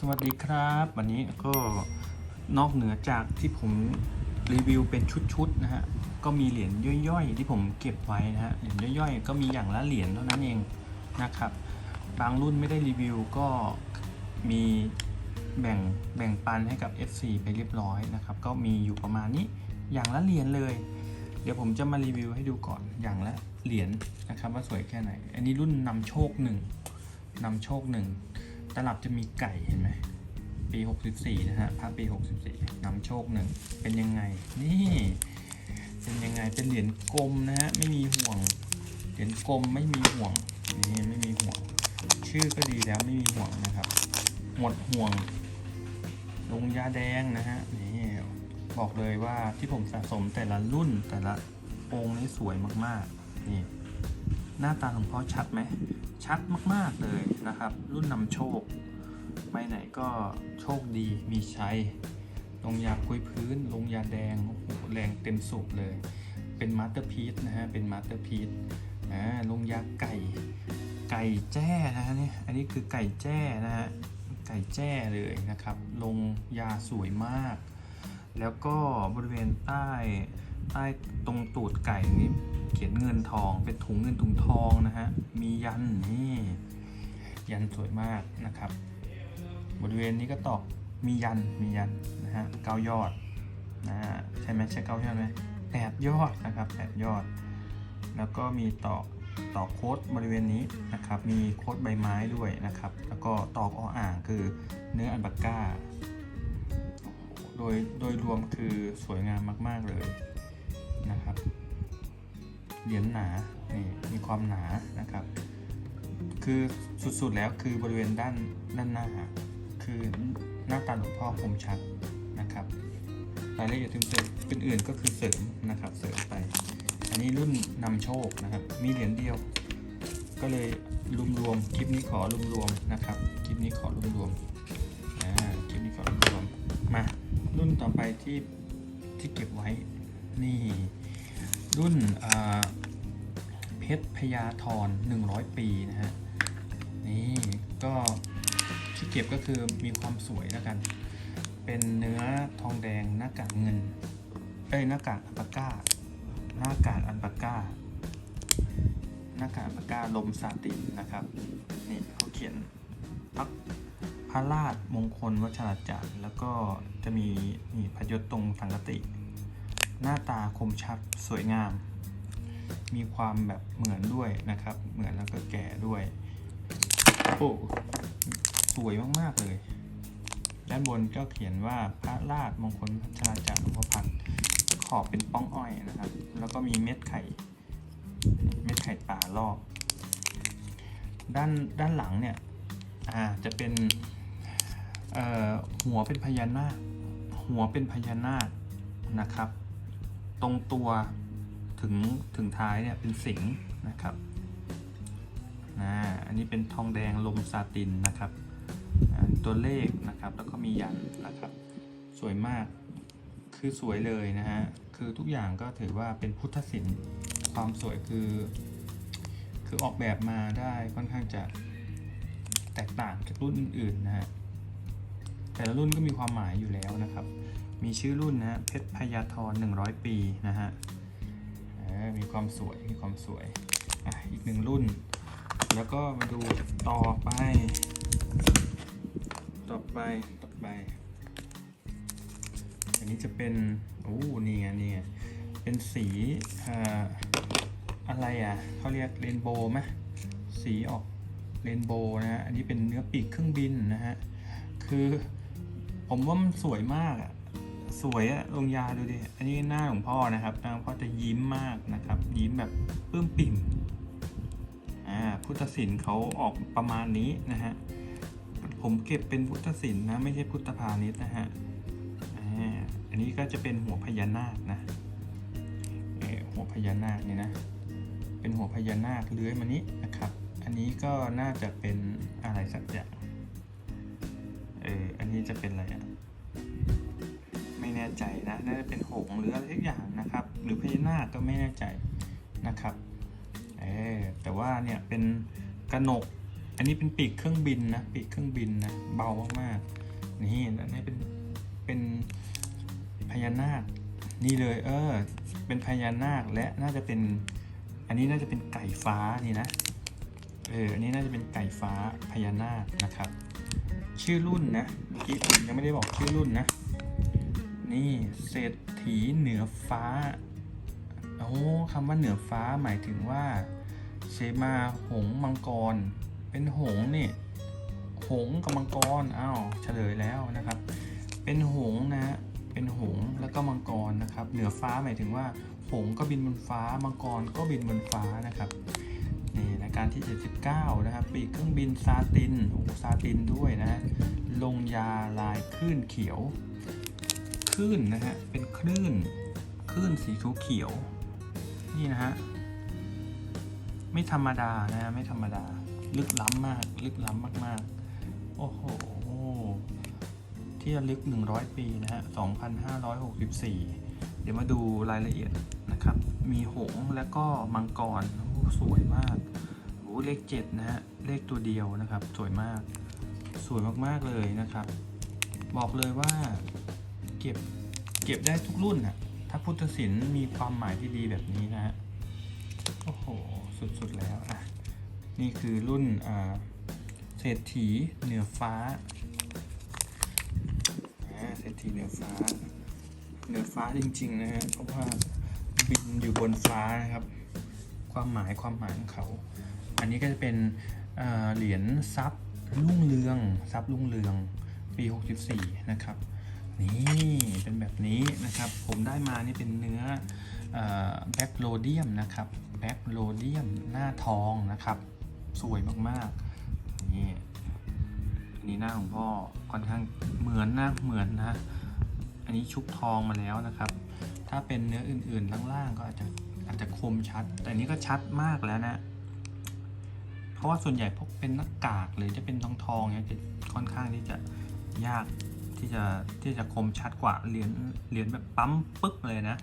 สวัสดีครับ วันนี้ก็นอกเหนือจากที่ผมรีวิวเป็นชุดๆนะฮะก็มีเหรียญย่อยๆ ที่ผมเก็บไว้นะฮะเหรียญย่อยๆ ก็มีอย่างละเหรียญเท่านั้นเองนะครับ บางรุ่นไม่ได้รีวิวก็มีแบ่งแบ่งปันให้กับ FC ไปเรียบร้อยนะครับ ก็มีอยู่ประมาณนี้อย่างละเหรียญเลย เดี๋ยวผมจะมารีวิวให้ดูก่อนอย่างละเหรียญนะครับว่าสวยแค่ไหน อันนี้รุ่นนำโชคหนึ่งนำโชคหนึ่ง ตลับจะมีไก่เห็นไหมปี 64 นะฮะภาพปี 64นำโชคหนึ่งเป็นยังไง นี่ เป็นยังไงเป็นเหรียญกลมนะฮะไม่มีห่วงเหรียญกลมไม่มีห่วงนี่ไม่มีห่วง ชื่อก็ดีแล้วไม่มีห่วงนะครับ หมดห่วงลงยาแดงนะฮะนี่บอกเลยว่าที่ผมสะสมแต่ละรุ่นแต่ละองค์นี้สวยมากๆนี่หน้าตาหลวงพ่อชัดไหม ชัดมาก ๆ เลยนะครับ รุ่นนำโชคไปไหนก็โชคดีมีชัยลงยาคุยพื้น ลงยาแดงโอ้โหแรงเต็มสูบเลย เป็นมาสเตอร์พีซนะฮะ เป็นมาสเตอร์พีซอ่าลงยาไก่ ไก่แจ้นะฮะเนี่ยอันนี้คือไก่แจ้นะฮะ ไก่แจ้เลยนะครับ ลงยาสวยมาก แล้วก็บริเวณใต้ใต้ตรงตูดไก่นี้ เขียนเงินทองเป็นถุงเงินถุงทองนะฮะ มียันนี่ยันสวยมากนะครับ บริเวณนี้ก็ตอกมียันมียันนะฮะเก้ายอดนะฮะใช่ไหมใช่เก้ายอดไหมแปดยอดนะครับแปดยอด แล้วก็มีตอกตอกโค้ดบริเวณนี้นะครับ มีโค้ดใบไม้ด้วยนะครับ แล้วก็ตอกออ่างคือเนื้ออันบาก้า โดยโดยรวมคือสวยงามมาก ๆ เลยนะครับ เหรียญหนานี่มีความหนานะครับ คือสุดๆแล้วคือบริเวณด้านด้านหน้า คือหน้าตาหลวงพ่อคมชัดนะครับรายละเอียดอื่นๆก็คือเสริมนะครับเสริมไป อันนี้รุ่นนำโชคนะครับ มีเหรียญเดียว ก็เลยรวมๆคลิปนี้ขอรวมๆนะครับคลิปนี้ขอรวมๆอ่าคลิปนี้ขอรวมๆมารุ่นต่อไปที่ที่เก็บไว้นี่ รุ่นเพชรพญาธร100 ปีนะฮะ นี่ก็ที่เก็บก็คือมีความสวยแล้วกัน เป็นเนื้อทองแดงหน้ากากเงิน เอ้ยหน้ากากอัลปาก้า หน้ากากอัลปาก้า หน้ากากอัลปาก้าลมซาตินนะครับ นี่เขาเขียนพักพระราชมงคลวัชรจักรแล้วก็จะมีนี่พยศตรงสังกติ หน้าตาคมชัดสวยงาม มีความแบบเหมือนด้วยนะครับ เหมือนแล้วก็แก่ด้วย โอ้สวยมาก ๆ เลย ด้านบนก็เขียนว่าพระราชมงคลพัชราจารย์หลวงพ่อพันขอบเป็นป้องอ้อยนะครับ แล้วก็มีเม็ดไข่ เม็ดไข่ป่ารอบ ด้านด้านหลังเนี่ยอ่าจะเป็นเอ่อหัวเป็นพญานาคหัวเป็นพญานาคนะครับ ตรงตัวถึงถึงท้ายเนี่ยเป็นสิงนะครับอ่าอันนี้เป็นทองแดงลมซาตินนะครับ ตัวเลขนะครับแล้วก็มียันนะครับ สวยมากคือสวยเลยนะฮะคือทุกอย่างก็ถือว่าเป็นพุทธศิลป์ความสวยคือ คือออกแบบมาได้ค่อนข้างจะแตกต่างจากรุ่นอื่นๆนะฮะแต่ละรุ่นก็มีความหมายอยู่แล้วนะครับ มีชื่อรุ่นนะฮะเพชรพยาธร100 ปีนะฮะมีความสวยมีความสวยออีกหนึ่งรุ่น แล้วก็มาดูต่อไป ต่อไปต่อไป อันนี้จะเป็นโอ้นี่ไงนี่ไงเป็นสีออะไรอะเขาเรียกเรนโบว์ไหมสีออกเรนโบว์นะฮะอันนี้เป็นเนื้อปีกเครื่องบินนะฮะคือผมว่ามันสวยมากอะ สวยอะลงยาดูดิ อันนี้หน้าหลวงพ่อนะครับหน้าหลวงพ่อจะยิ้มมากนะครับ ยิ้มแบบปื้มปิ่มอ่าพุทธศิลป์เขาออกประมาณนี้นะฮะ ผมเก็บเป็นพุทธศิลป์นะไม่ใช่พุทธพาณิชย์นะฮะอันนี้ก็จะเป็นหัวพญานาคนะหัวพญานาคนี่นะ เป็นหัวพญานาคเลื้อยมานี้นะครับ อันนี้ก็น่าจะเป็นอะไรสักอย่างเอออันนี้จะเป็นอะไรอะไม่แน่ ใจนะน่าจะเป็นหงหรืออะไรสักอย่างนะครับ หรือพญานาคก็ไม่แน่ใจนะครับเออแต่ว่าเนี่ยเป็นกระหนก อันนี้เป็นปีกเครื่องบินนะปีกเครื่องบินนะเบามากๆนี่อันนี้เป็นเป็นพญานาคนี่เลยเออเป็นพญานาคและน่าจะเป็นอันนี้น่าจะเป็นไก่ฟ้านี่นะเอออันนี้น่าจะเป็นไก่ฟ้าพญานาคนะครับ ชื่อรุ่นนะเมื่อกี้ผมยังไม่ได้บอกชื่อรุ่นนะ นี่เศรษฐีเหนือฟ้า โอ้คำว่าเหนือฟ้าหมายถึงว่าเสมาหงมังกร เป็นหงนี่หงกับมังกรอ้าวเฉลยแล้วนะครับ เป็นหงนะเป็นหงแล้วก็มังกรนะครับ เหนือฟ้าหมายถึงว่าหงก็บินบนฟ้า มังกรก็บินบนฟ้านะครับนี่รายการที่ 79 นะครับปีกเครื่องบินซาตินโอ้ซาตินด้วยนะฮะลงยาลายคลื่นเขียว ลื่นนะฮะ เป็นคลื่น คลื่นสีเขียวๆนี่นะฮะ ไม่ธรรมดานะฮะไม่ธรรมดา ลึกล้ำมาก ลึกล้ำมากๆ โอ้โห ที่ระลึก 100 ปีนะฮะ 2564 เดี๋ยวมาดูรายละเอียดนะครับ มีหงและก็มังกรโอ้สวยมากโอ้เลข 7 นะฮะ เลขตัวเดียวนะครับ สวยมาก สวยมากๆเลยนะครับ บอกเลยว่า ก็บเก็บได้ทุกรุ่นนะถ้าพุทธศิลป์มีความหมายที่ดีแบบนี้นะฮะโอ้โห สุดๆแล้วอะนี่คือรุ่นเศรษฐีเหนือฟ้าเศรษฐีเหนือฟ้า เหนือฟ้าจริงๆนะฮะเพราะว่าบินอยู่บนฟ้านะครับ ความหมายความหมายของเขา อันนี้ก็จะเป็นเหรียญทรัพย์รุ่งเรืองทรัพย์รุ่งเรืองปี 64 นะครับ นี่เป็นแบบนี้นะครับ ผมได้มานี่เป็นเนื้อแบ็กโลเดียมนะครับแบ็กโลเดียมหน้าทองนะครับ สวยมากๆนี่อันนี้หน้าของพ่อค่อนข้างเหมือนนะเหมือนนะอันนี้ชุบทองมาแล้วนะครับ ถ้าเป็นเนื้ออื่นๆล่างๆก็อาจจะอาจจะคมชัด แต่นี้ก็ชัดมากแล้วนะเพราะว่าส่วนใหญ่พวกเป็นหน้ากากหรือจะเป็นทองทองๆเนี่ยจะค่อนข้างที่จะยาก ที่จะที่จะคมชัดกว่าเหรียญเหรียญแบบปั๊มปึ๊กเลยนะ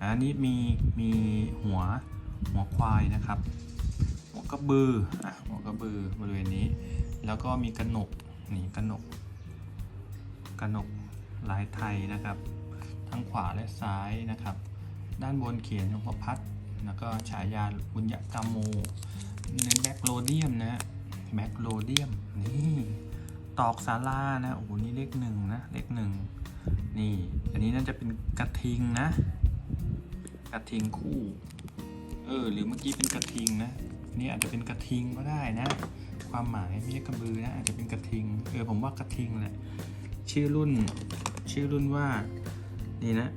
อันนี้มีมีหัวหัวควายนะครับหัวกระบืออะหัวกระบือบริเวณนี้ แล้วก็มีกระหนกนี่กระหนกกระหนกลายไทยนะครับ ทั้งขวาและซ้ายนะครับ ด้านบนเขียนหลวงพ่อพัดแล้วก็ฉายาบุญยกรรมโมเน้นแบ็กโลเดียมนะแบ็กโลเดียมนี่ ตอกซาลานะโอ้โหนี่เลขหนึ่งนะเลขหนึ่งนี่ อันนี้น่าจะเป็นกระทิงนะ กระทิงคู่ เออ หรือเมื่อกี้เป็นกระทิงนะนี่อาจจะเป็นกระทิงก็ได้นะ ความหมายไม่ใช่กระบือนะอาจจะเป็นกระทิง เออผมว่ากระทิงแหละชื่อรุ่น ชื่อรุ่นว่านี่นะ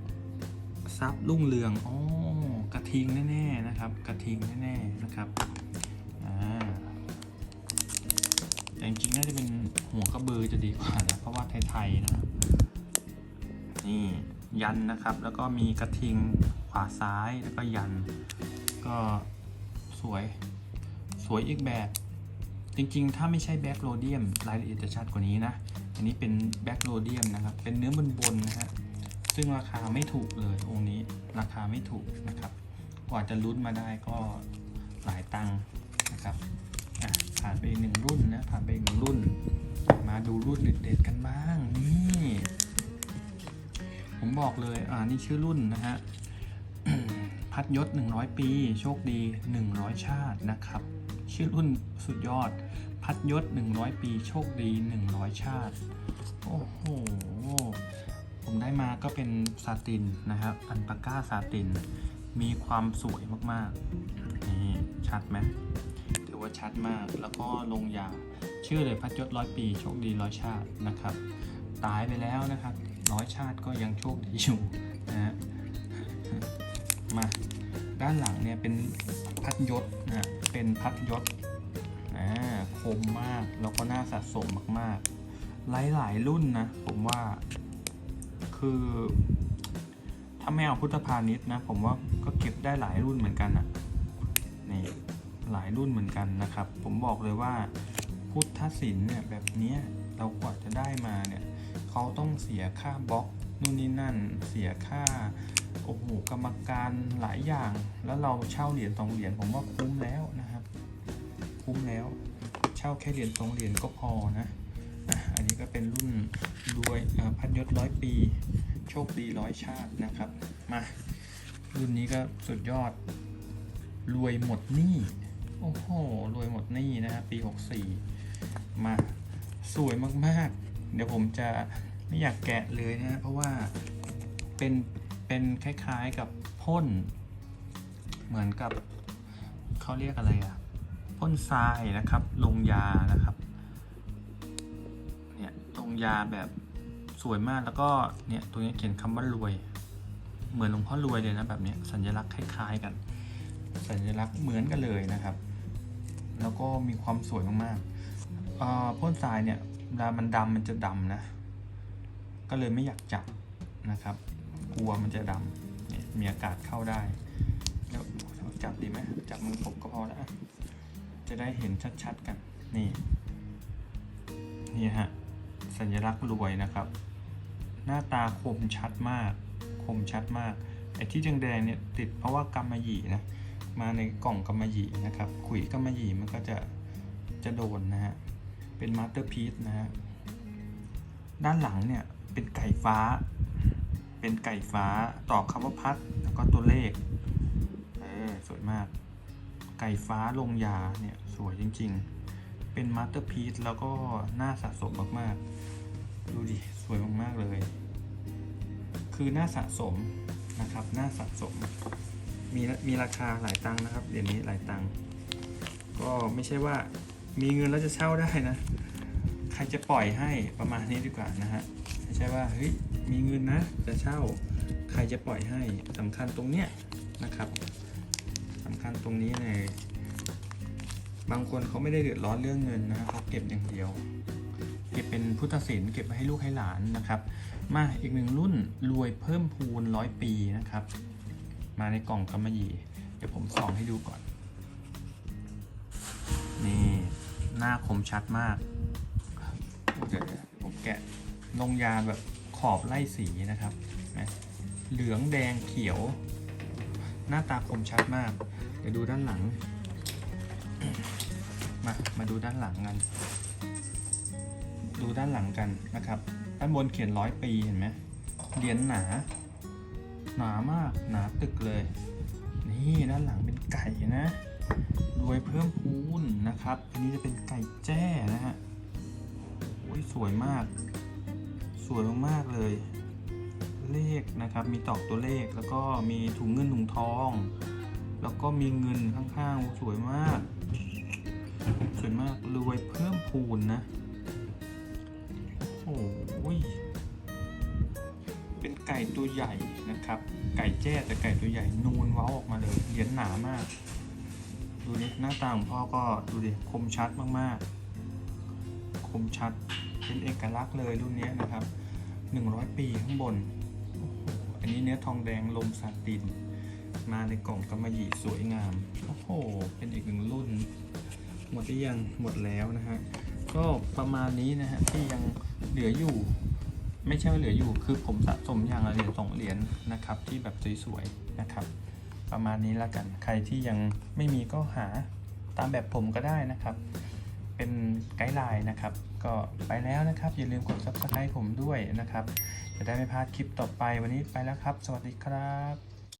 ทรัพย์รุ่งเรืองอ๋อกระทิงแน่ๆนะครับ กระทิงแน่ๆนะครับอ่าแต่จริงๆน่าจะเป็น หัวกระบือจะดีกว่านะเพราะว่าไทยๆนะนี่ยันนะครับ แล้วก็มีกระทิงขวาซ้ายแล้วก็ยัน ก็สวยสวยอีกแบบ จริงๆ ถ้าไม่ใช่แบ็กโรเดียมรายละเอียดจะชัดกว่านี้นะ อันนี้เป็นแบ็กโรเดียมนะครับ เป็นเนื้อบนๆนะฮะซึ่งราคาไม่ถูกเลยองค์นี้ราคาไม่ถูกนะครับ กว่าจะลุ้นมาได้ก็หลายตังค์นะครับ อะผ่านไปอีกหนึ่งรุ่นนะ ผ่านไปอีกหนึ่งรุ่น มา ดูรุ่นเด็ดๆกันบ้างนี่ ผมบอกเลยอ่านี่ชื่อรุ่นนะฮะพัดยศ 100 ปี โชคดี 100 ชาตินะครับ ชื่อรุ่นสุดยอด พัดยศ 100 ปี โชคดี 100 ชาติ โอ้โห ผมได้มาก็เป็นซาตินนะครับ อันปาก้าซาติน มีความสวยมากๆ นี่ ชัดไหม อว่าชัดมาก แล้วก็ลงยาชื่อเลยพัดยศร้อยปีโชคดีร้อยชาตินะครับ ตายไปแล้วนะครับร้อยชาติก็ยังโชคดีอยู่นะฮะมาด้านหลังเนี่ยเป็นพัดยศนะเป็นพัดยศอ่าคมมากแล้วก็น่าสะสมมากๆ หลายๆรุ่นนะผมว่าคือถ้าไม่เอาพุทธพาณิชย์นะ ผมว่าก็เก็บได้หลายรุ่นเหมือนกันอะนี่ หลายรุ่นเหมือนกันนะครับ ผมบอกเลยว่าพุทธศิลป์เนี่ยแบบนี้เรากว่าจะได้มาเนี่ยเขาต้องเสียค่าบล็อกนู่นนี่นั่น เสียค่าโอ้โหกรรมการหลายอย่าง แล้วเราเช่าเหรียญสองเหรียญผมว่าคุ้มแล้วนะครับ คุ้มแล้ว เช่าแค่เหรียญสองเหรียญก็พอนะอันนี้ก็เป็นรุ่นรวยพันยศร้อยปี โชคดีร้อยชาตินะครับมารุ่นนี้ก็สุดยอดรวยหมดหนี้ โอ้โห รวยหมดนี้นะฮะปี 64 มาสวยมากๆ เดี๋ยวผมจะไม่อยากแกะเลยนะ เพราะว่าเป็นเป็นคล้ายๆกับพ่น เหมือนกับเขาเรียกอะไรอะพ่นทรายนะครับ ลงยานะครับ เนี่ยลงยาแบบสวยมากแล้วก็เนี่ยตรงนี้เขียนคำว่ารวย เหมือนหลวงพ่อรวยเลยนะแบบนี้สัญลักษณ์คล้าย ๆ กัน สัญลักษณ์เหมือนกันเลยนะครับ แล้วก็มีความสวยมากๆพ่นทรายเนี่ยเวลามันดำมันจะดำนะ ก็เลยไม่อยากจับนะครับ กลัวมันจะดำเนี่ยมีอากาศเข้าได้แล้วจับดีไหมจับมือผมก็พอแล้ว จะได้เห็นชัดๆกัน นี่ นี่ฮะ สัญลักษณ์รวยนะครับ หน้าตาคมชัดมาก คมชัดมาก ไอ้ที่แดงๆเนี่ยติดเพราะว่ากำมะหยี่นะ มาในกล่องกำมะหยี่นะครับขุยกำมะหยี่มันก็จะจะโดนนะฮะเป็นมาสเตอร์พีซนะฮะด้านหลังเนี่ยเป็นไก่ฟ้า เป็นไก่ฟ้าต่อคำว่าพัดแล้วก็ตัวเลขเออสวยมาก ไก่ฟ้าลงยาเนี่ยสวยจริง ๆ เป็นมาสเตอร์พีซแล้วก็น่าสะสมมากๆ ดูดิสวยมากๆเลย คือน่าสะสมนะครับน่าสะสม มีมีราคาหลายตังค์นะครับเหรียญนี้หลายตังค์ก็ไม่ใช่ว่ามีเงินแล้วจะเช่าได้นะ ใครจะปล่อยให้ประมาณนี้ดีกว่านะฮะไม่ใช่ว่าเฮ้ยมีเงินนะจะเช่า ใครจะปล่อยให้สำคัญตรงเนี้ยนะครับสำคัญตรงนี้เลยบางคนเขาไม่ได้เดือดร้อนเรื่องเงินนะเขาเก็บอย่างเดียว เก็บเป็นพุทธศิลป์เก็บไว้ให้ลูกให้หลานนะครับ มาอีกหนึ่งรุ่นรวยเพิ่มพูนร้อยปีนะครับ มาในกล่องกำมะหยี่ เดี๋ยวผมส่องให้ดูก่อน นี่หน้าคมชัดมากเดี๋ยวผมแกะลงยาแบบขอบไล่สีนะครับนะเหลืองแดงเขียว หน้าตาคมชัดมาก เดี๋ยวดูด้านหลัง มา มาดูด้านหลังกัน ดูด้านหลังกันนะครับ ด้านบนเขียนร้อยปีเห็นไหมเหรียญหนา หนามากหนาตึกเลย นี่ด้านหลังเป็นไก่นะรวยเพิ่มพูนนะครับ อันนี้จะเป็นไก่แจ้นะฮะโอ้ยสวยมาก สวยมากๆเลย เลขนะครับ มีตอกตัวเลขแล้วก็มีถุงเงินถุงทอง แล้วก็มีเงินข้างๆสวยมาก สวยมากรวยเพิ่มพูนนะ ไก่ตัวใหญ่นะครับ ไก่แจ้แต่ไก่ตัวใหญ่นูนเว้าออกมาเลยเหรียญหนามาก ดูดิหน้าตาของพ่อก็ดูดิคมชัดมากๆ คมชัดเป็นเอกลักษณ์เลยรุ่นนี้นะครับ 100 ปีข้างบน อันนี้เนื้อทองแดงลมซาติน มาในกล่องกำมะหยี่สวยงาม โอ้โห เป็นอีกหนึ่งรุ่น หมดหรือยังหมดแล้วนะฮะก็ประมาณนี้นะฮะที่ยังเหลืออยู่ ไม่ใช่ว่าเหลืออยู่ คือผมสะสมอย่างละเหรียญสองเหรียญนะครับ ที่แบบสวยๆนะครับ ประมาณนี้ละกัน ใครที่ยังไม่มีก็หาตามแบบผมก็ได้นะครับ เป็นไกด์ไลน์นะครับ ก็ไปแล้วนะครับ อย่าลืมกด subscribe ผมด้วยนะครับ จะได้ไม่พลาดคลิปต่อไปวันนี้ไปแล้วครับ สวัสดีครับ